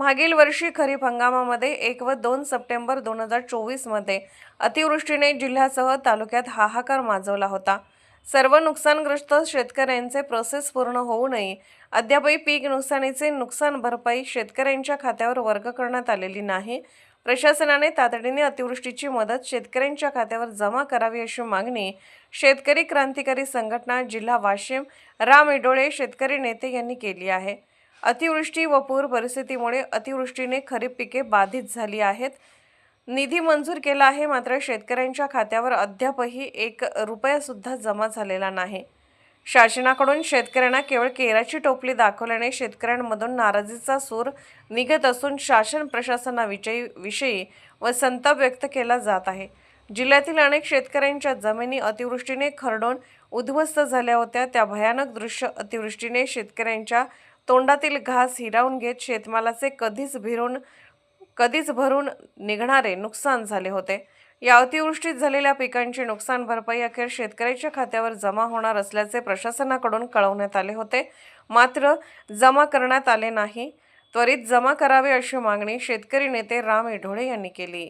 मागील वर्षी खरीप हंगामामध्ये एक व दोन सप्टेंबर दोन हजार चोवीसमध्ये अतिवृष्टीने जिल्ह्यासह तालुक्यात हाहाकार माजवला होता. सर्व नुकसानग्रस्त शेतकऱ्यांचे प्रोसेस पूर्ण होऊनही अद्यापही पीक नुकसानीचे नुकसान भरपाई शेतकऱ्यांच्या खात्यावर वर्ग करण्यात आलेली नाही. प्रशासनाने तातडीने अतिवृष्टीची मदत शेतकऱ्यांच्या खात्यावर जमा करावी अशी मागणी शेतकरी क्रांतिकारी संघटना जिल्हा वाशिम राम इडोळे शेतकरी नेते यांनी केली आहे. अतिवृष्टी व पूर परिस्थितीमुळे अतिवृष्टीने खरीप पिके बाधित झाली आहेत. निधी मंजूर केला आहे मात्र शेतकऱ्यांच्या खात्यावर अद्यापही एक रुपयासुद्धा जमा झालेला नाही. शासनाकडून शेतकऱ्यांना केवळ केराची टोपली दाखवल्याने शेतकऱ्यांमधून नाराजीचा सूर निघत असून शासन प्रशासनाविषयी विषयी व संताप व्यक्त केला जात आहे. जिल्ह्यातील अनेक शेतकऱ्यांच्या जमिनी अतिवृष्टीने खरडून उद्ध्वस्त झाल्या होत्या. त्या भयानक दृश्य अतिवृष्टीने शेतकऱ्यांच्या तोंडातील घास हिरावून घेत शेतमालाचे कधीच भिरून कधीच भरून निघणारे नुकसान झाले होते. या अतिवृष्टीत झालेल्या पिकांची नुकसान भरपाई अखेर शेतकऱ्याच्या खात्यावर जमा होणार असल्याचे प्रशासनाकडून कळवण्यात आले होते. मात्र जमा करण्यात आले नाही. त्वरित जमा करावे अशी मागणी शेतकरी नेते राम इढोळे यांनी केली.